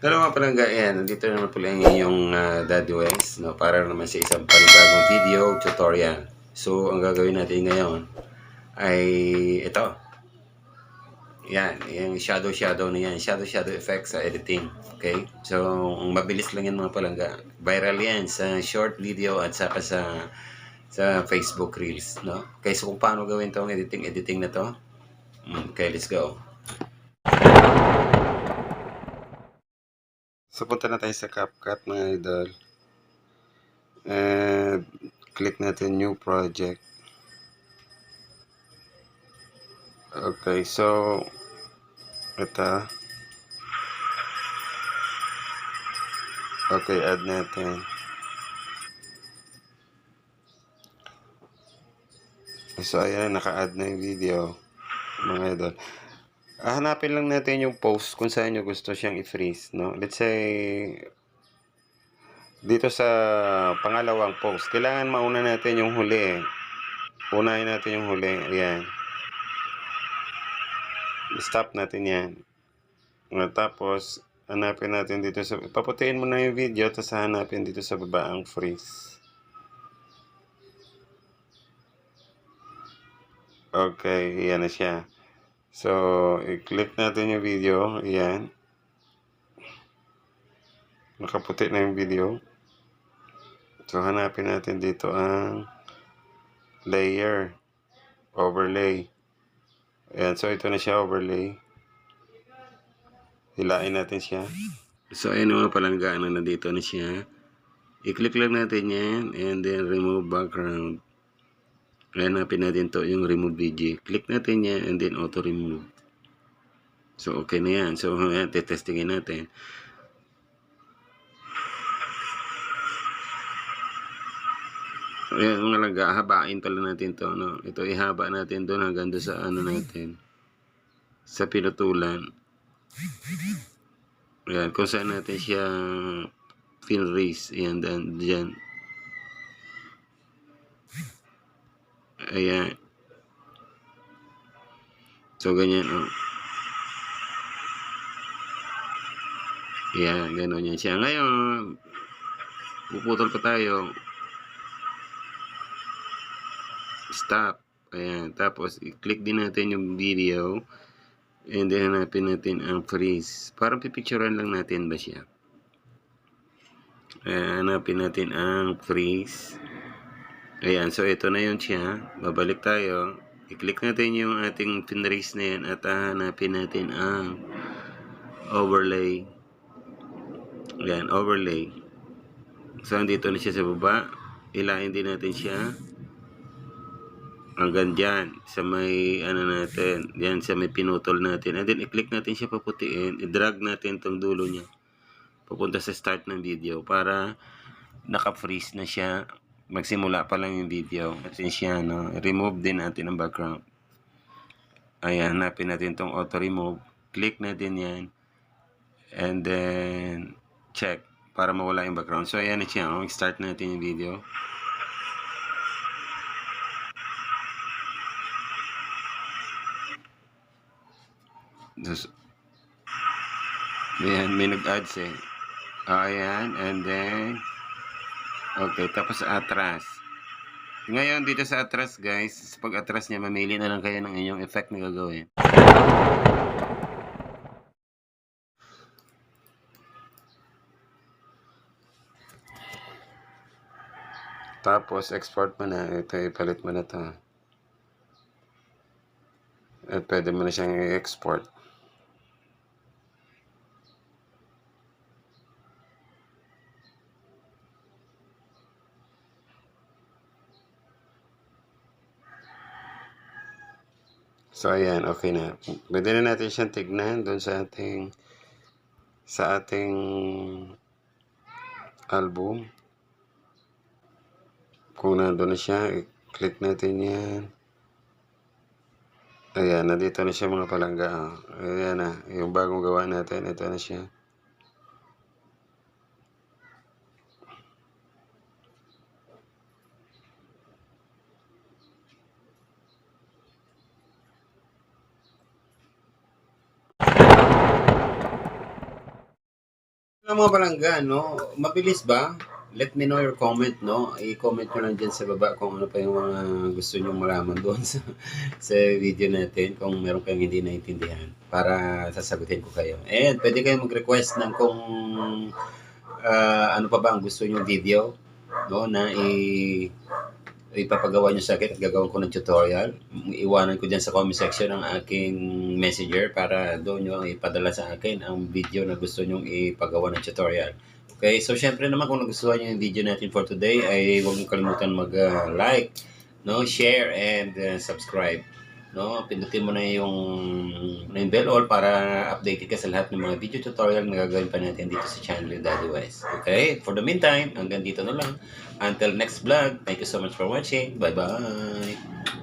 Hello mga palangga, yan. Nandito naman pala ang inyong uh, Daddy Wes, no? para naman sa isang panibagong video tutorial. So, ang gagawin natin ngayon ay ito. Yan, yung shadow shadow na yan. Shadow shadow effect sa editing. Okay? So, ang mabilis lang yan mga palangga. Viral yan sa short video at saka sa sa Facebook Reels. No? Okay, so kung paano gawin tong editing, editing na to. Mm, Okay, let's go. So, punta na tayo sa CapCut mga idol. And, click natin new project. Okay, so, ito. Okay, add natin. So, ayan, naka-add na yung video. Mga idol. Hanapin lang natin yung post kung saan nyo gusto siyang i-freeze, no? Let's say, dito sa pangalawang post, kailangan mauna natin yung huli, eh. Unahin natin yung huli, ayan. Stop natin yan. Tapos, hanapin natin dito sa, paputiin mo na yung video, tapos hanapin dito sa baba ang freeze. Okay, yan na siya. So, i-click natin yung video. Ayan. Nakaputi na yung video. So, hanapin natin dito ang layer. Overlay. Ayan. So, ito na siya, overlay. Hilain natin siya. So, ayan mga palangga na nandito na siya. I-click lang natin yan and then remove background. Hanapin natin to yung remove video. Click natin yan and then auto remove. So okay na yan. So ayan, testingin natin. Ayan, mga langga, habain pala natin to. No? Ito, ihaba natin doon hanggang doon sa ano natin. Sa pinutulan. Ayan, kung saan natin siya pinraise. Ayan, dan, dyan. Ayan. So, ganyan, oh. Ayan, gano'n yan siya. Ngayon, puputol pa tayo. Stop. Ayan. Tapos, i-click din natin yung video. And then, hanapin natin ang freeze. Parang pipicturean lang natin ba siya. Ayan, hanapin natin ang freeze. Ayan, so ito na yun siya. Babalik tayo. I-click natin yung ating pinraise na yan at hanapin natin ang overlay. Ayan, overlay. So, andito na siya sa baba. Ilahin din natin siya. Hanggang dyan. Sa may, ano natin. Yan, sa may pinutol natin. And then, i-click natin siya paputiin. I-drag natin tong dulo niya. Papunta sa start ng video para naka-freeze na siya magsimula pa lang yung video. Siya, no? Remove din natin ang background. Ayan, hanapin natin tong auto remove. Click natin yan. And then, check para mawala yung background. So, ayan na siya. Oh. Start natin yung video. Just, ayan, may nag-ads eh. Ayan, and then, okay, tapos atras. Ngayon, dito sa atras, guys, sa pag-atras niya, mamili na lang kayo ng inyong effect na gagawin. Tapos, export mo na. Ito, ipalit mo na to. At pwede mo na siyang i-export. So, ayan, okay na. Pwede na natin siyang tignan doon sa ating sa ating album. Kung nandun na siya, i-click natin yan. Ayan, nandito na siya mga palangga. Oh. Ayan na, yung bagong gawa natin, ito na siya. Mga palangga, no? Mabilis ba? Let me know your comment, no? I-comment nyo lang dyan sa baba kung ano pa yung mga gusto nyo malaman doon sa, sa video natin kung meron kayong hindi naintindihan para sasagutin ko kayo. And pwede kayong mag-request ng kung ah, ano pa ba ang gusto nyo video, no? Na i ipapagawa nyo sa akin at gagawin ko ng tutorial. Iwanan ko dyan sa comment section ang aking messenger para doon nyo ipadala sa akin ang video na gusto nyong ipagawa ng tutorial. Okay, so syempre naman kung nagustuhan nyo yung video natin for today ay huwag nyo kalimutan mag-like, no, share, and uh, subscribe. No, pindutin mo na yung, na yung bell all para updated ka sa lahat ng mga video tutorial na gagawin pa natin dito sa channel Daddy West. Okay, for the meantime, hanggang dito na lang. Until next vlog, thank you so much for watching. Bye-bye!